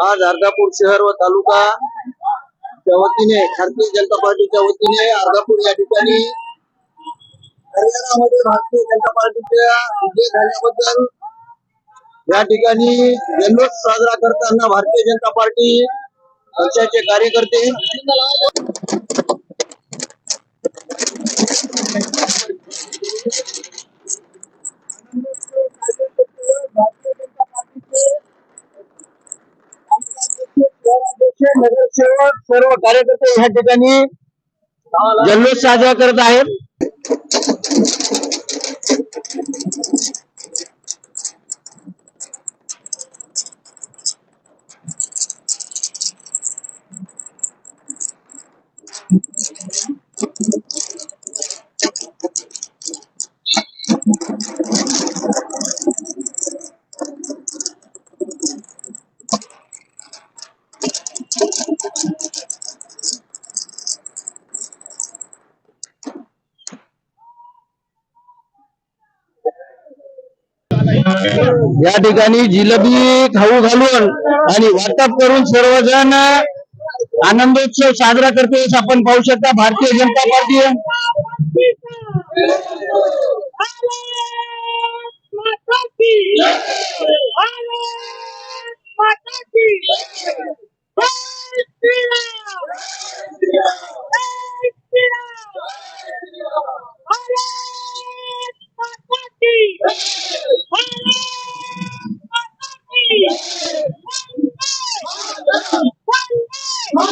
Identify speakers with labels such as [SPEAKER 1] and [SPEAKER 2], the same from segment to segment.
[SPEAKER 1] आज अर्धापूर शहर व तालुका च्या वतीने भारतीय जनता पार्टीच्या वतीने अर्धापूर या ठिकाणी हरियाणामध्ये भारतीय जनता पार्टीच्या विजय झाल्याबद्दल या ठिकाणी जल्लोष साजरा करताना भारतीय जनता पार्टी पक्षाचे कार्यकर्ते भारतीय जनता पार्टीचे शहराध्यक्ष, नगरसेवक सर्व कार्यकर्ते या ठिकाणी जल्लोष साजरा करत आहेत. या ठिकाणी जिलेबी खाऊ घालून आणि वाटप करून सर्वजण आनंदोत्सव साजरा करते आपण पाहू शकता. भारतीय जनता पार्टी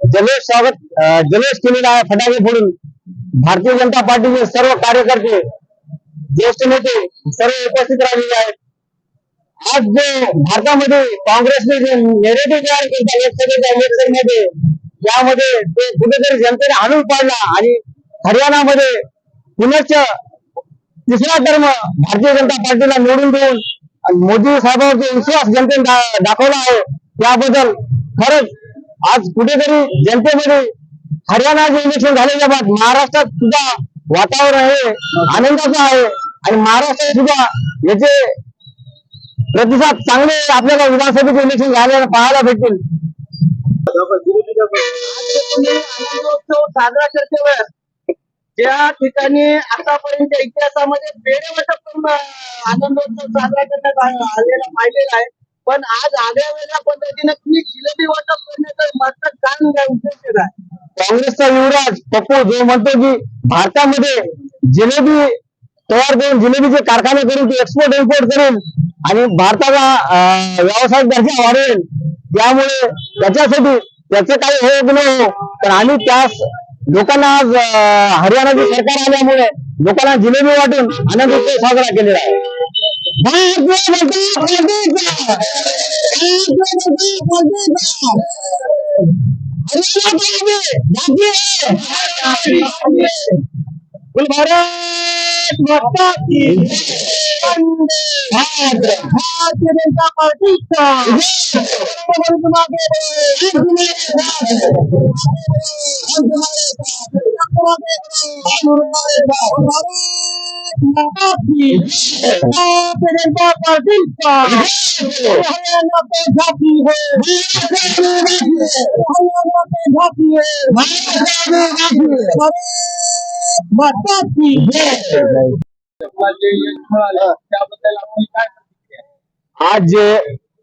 [SPEAKER 1] जल्लोष स्वागत जल्लोष केलेला आहे फटाके फोडून भारतीय जनता पार्टीचे सर्व कार्यकर्ते ज्येष्ठ नेते सर्व उपस्थित राहिलेले आहेत. आज जो भारतामध्ये काँग्रेसने जे नेरेटिव्ह तयार केला लोकसभेच्या इलेक्शनमध्ये यामध्ये ते कुठेतरी जनतेने आणून पाडला आणि हरियाणामध्ये पुनश्च तिसरा धर्म भारतीय जनता पार्टीला निवडून देऊन मोदी साहेबांचा विश्वास जनतेने दाखवला आहे त्याबद्दल खरंच आज कुठेतरी जनतेमध्ये हरियाणाचे इलेक्शन झालेल्या बाद महाराष्ट्रात सुद्धा वातावरण आहे आनंदाचं आहे. आणि महाराष्ट्रात सुद्धा याचे प्रतिसाद चांगले आपल्याला विधानसभेचे इलेक्शन झाल्याला पाहायला भेटतील. आनंदोत्सव साजरा करते त्या ज्या ठिकाणी आतापर्यंतच्या इतिहासामध्ये पेढे वाटप करून आनंदोत्सव साजरा करण्यात आलेला पाहिलेला आहे. पण आज आगळ्या वेगळ्या पद्धतीने तुम्ही जिलेबी वाटप काँग्रेसचा युवराज पप्पू जो म्हणतो की भारतामध्ये जिलेबी तयार करून जिलेबीचे कारखाने करून ती एक्सपोर्ट इम्पोर्ट करेल आणि भारताचा व्यावसायिक दर्जा वाढेल त्यामुळे त्याच्यासाठी त्याचं काही होत नाही. तर आम्ही त्यास लोकांना आज अं, हरियाणाचे सरकार आल्यामुळे लोकांना जिलेबी वाटून आनंद उत्सव साजरा केलेला आहे. भारतीय जनता भारत माता की वंदे भारत भारतीय जनता पार्टी का हम आज जे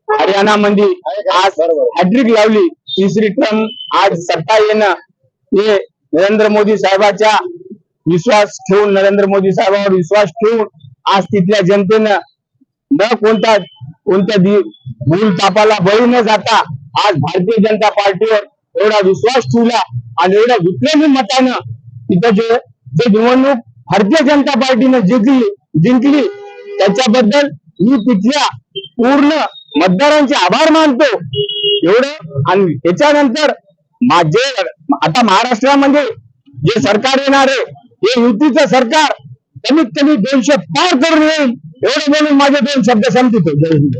[SPEAKER 1] हरियाणा मध्ये आज जे आज हॅट्रिक लावली तिसरी टर्म आज सत्ता येणं हे नरेंद्र मोदी साहेबाच्या विश्वास ठेवून नरेंद्र मोदी साहेबांवर विश्वास ठेवून आज तिथल्या जनतेनं न कोणता कोणत्या दि- भूल तापाला बळी न जाता आज भारतीय जनता पार्टीवर एवढा विश्वास ठेवला आणि एवढ्या विक्रमी मतानं तिथं जे जे निवडणूक भारतीय जनता पार्टीनं जिंकली जिंकली त्याच्याबद्दल मी तिथल्या पूर्ण मतदारांचे आभार मानतो. एवढं आणि त्याच्यानंतर माझे आता महाराष्ट्रामध्ये जे सरकार येणार आहे हे युतीचं सरकार कमीत कमी दोनशे पार करून येईल. एवढं बोलून माझे दोन शब्द संपतो. जय हिंद.